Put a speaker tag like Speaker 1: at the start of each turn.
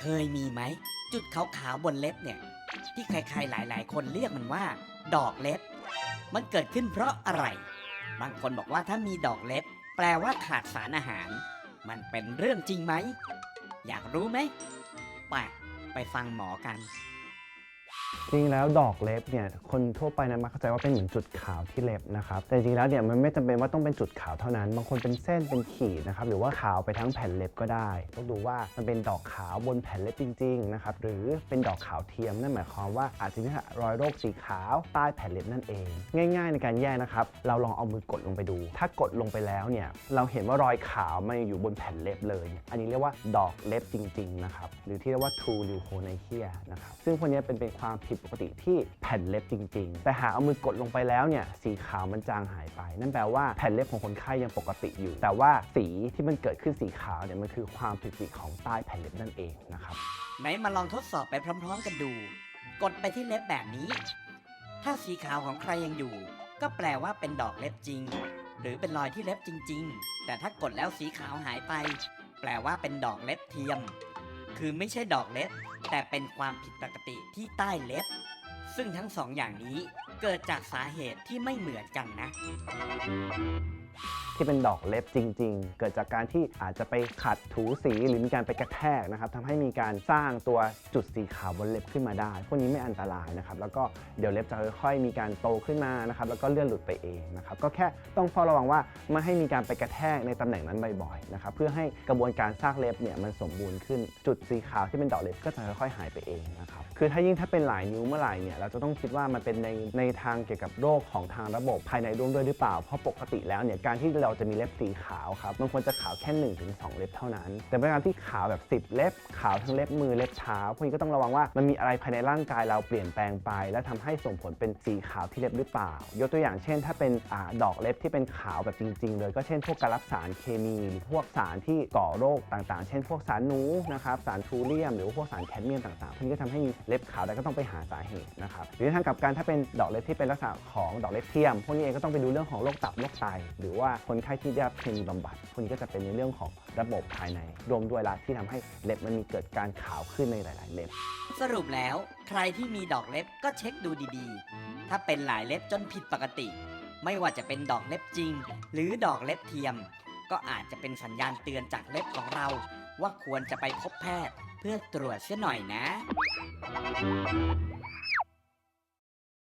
Speaker 1: เคยมีไหม จุดขาวๆบนเล็บเนี่ย ที่ใครๆหลาย ๆ คนเรียกมันว่า ดอกเล็บ มันเกิดขึ้นเพราะอะไร บางคนบอกว่าถ้ามีดอกเล็บ แปลว่าขาดสารอาหาร มันเป็นเรื่องจริงไหม อยากรู้ไหมไปไปฟังหมอกัน
Speaker 2: จริงแล้วดอกเล็บเนี่ยคนทั่วไปนะมักเข้าใจว่าเป็นเหมือนจุดขาวที่เล็บนะครับแต่จริงแล้วเนี่ยมันไม่จำเป็นว่าต้องเป็นจุดขาวเท่านั้น บางคนเป็นเส้นเป็นขีดนะครับหรือว่าขาวไปทั้งแผ่นเล็บก็ได้ ต้องดูว่ามันเป็นดอกขาวบนแผ่นเล็บจริงๆนะครับหรือเป็นดอกขาวเทียมนั่นหมายความว่าอาจจะมีรอยโรคสีขาวใต้แผ่นเล็บนั่นเอง ง่าย ๆ ในการแยกนะครับเราลองเอามือกดลงไปดู ถ้ากดลงไปแล้วเนี่ยเราเห็นว่ารอยขาวมันอยู่บนแผ่นเล็บเลย อันนี้เรียกว่าดอกเล็บจริงๆนะครับหรือที่เรียกว่า true leuconia นะครับซึ่งพวกนี้เป็นเป็นความผิดปกติที่แผ่นเล็บจริง ๆ แต่หากเอามือกดลงไปแล้วเนี่ยสีขาวมันจางหายไป นั่นแปลว่าแผ่นเล็บของคนไข้ยังปกติอยู่ แต่ว่าสีที่มันเกิดขึ้นสีขาวเนี่ยมันคือความผิดปกติของใต้แผ่นเล็บนั่นเองนะครับ
Speaker 1: ไหนมาลองทดสอบไปพร้อม ๆ กันดู กดไปที่เล็บแบบนี้ ถ้าสีขาวของใครยังอยู่ ก็แปลว่าเป็นดอกเล็บจริง หรือเป็นรอยที่เล็บจริง ๆ แต่ถ้ากดแล้วสีขาวหายไป แปลว่าเป็นดอกเล็บเทียม คือไม่ใช่ดอกเล็บ แต่เป็นความผิดปกติที่ใต้เล็บ ซึ่งทั้งสองอย่างนี้เกิดจากสาเหตุที่ไม่เหมือนกันนะ
Speaker 2: ที่เป็นดอกเล็บจริง ๆ เกิดจากการที่อาจจะไปขัดถูสีหรือมีการไปกระแทกนะครับทำให้มีการสร้างตัวจุดสีขาวบนเล็บขึ้นมาได้ พวกนี้ไม่อันตรายนะครับ แล้วก็เดี๋ยวเล็บจะค่อยๆ มีการโตขึ้นมานะครับ แล้วก็เลื่อนหลุดไปเองนะครับ ก็แค่ต้องเฝ้าระวังว่าไม่ให้มีการไปกระแทกในตำแหน่งนั้นบ่อยๆนะครับ เพื่อให้กระบวนการสร้างเล็บเนี่ยมันสมบูรณ์ขึ้น จุดสีขาวที่เป็นดอกเล็บก็จะค่อยๆ หายไปเองนะครับ คือถ้ายิ่งถ้าเป็นหลายนิ้วเมื่อไหร่เนี่ย เราจะต้องคิดว่ามันเป็นในในทางเกี่ยวกับโรคของทางระบบภายในร่วมด้วยหรือเปล่า เพราะปกติแล้วเนี่ยการที่เราราจะมีเล็บสีขาวครับมันควรจะขาวแค่1นถึงสเล็บเท่านั้น แต่เป็นการที่ขาวแบบ 10 เล็บ ขาวทั้งเล็บมือเล็บเท้าพวกนี้ก็ต้องระวังว่ามันมีอะไรภายในร่างกายเราเปลี่ยนแปลงไป และทำให้ส่งผลเป็นสีขาวที่เล็บหรือเปล่า ยกตัวอย่างเช่น ถ้าเป็นอดอกเล็บที่เป็นขาวแบบจริง ๆ เลยก็เช่นพวกการรับสารเคมีหรือพวกสารที่ก่อโรคต่างๆ เช่น พวกสารหนูนะครับสารทูเรียม หรือพวกสารแคดเมียมต่างๆพวกนี้ก็ทำให้มีเล็บขาวแต่ก็ต้องไปหาสาเหตุนะครับหรือทางกลับกันถ้าเป็นดอกเล็บที่เป็นลักษณะของดอกเล็บเทียม พวกนี้เองก็ต้องไปดูเรื่องของโรคตับโรคไตหรือว่าคนไข้ที่ได้รับเคมีบำบัดพวกนี้ก็จะเป็นในเรื่องของระบบภายใน รวมด้วยละที่ทำให้เล็บมันมีเกิดการขาวขึ้นในหลาย ๆ เล็บ
Speaker 1: สรุปแล้วใครที่มีดอกเล็บก็เช็คดูดีๆ ถ้าเป็นหลายเล็บจนผิดปกติ ไม่ว่าจะเป็นดอกเล็บจริง หรือดอกเล็บเทียม ก็อาจจะเป็นสัญญาณเตือนจากเล็บของเรา ว่าควรจะไปพบแพทย์เพื่อตรวจเสียหน่อยนะ